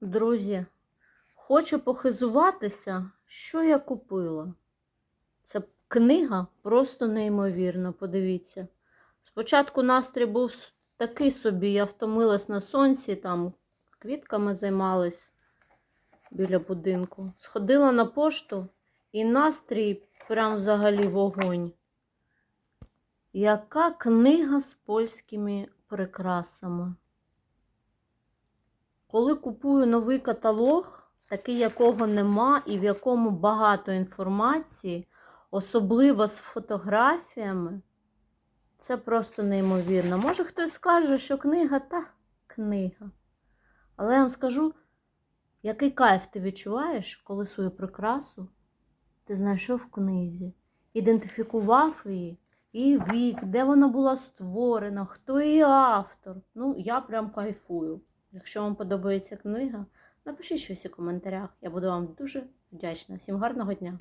Друзі, хочу похизуватися, що я купила. Це книга просто неймовірна, подивіться. Спочатку настрій був такий собі, я втомилась на сонці, там квітками займалась біля будинку. Сходила на пошту і настрій прям взагалі вогонь. Яка книга з польськими прикрасами? Коли купую новий каталог, такий якого нема, і в якому багато інформації, особливо з фотографіями, це просто неймовірно. Може хтось скаже, що книга та книга. Але я вам скажу, який кайф ти відчуваєш, коли свою прикрасу ти знайшов в книзі, ідентифікував її, і вік, де вона була створена, хто її автор. Ну, я прям кайфую. Якщо вам подобається книга, напишіть щось у коментарях. Я буду вам дуже вдячна. Всім гарного дня!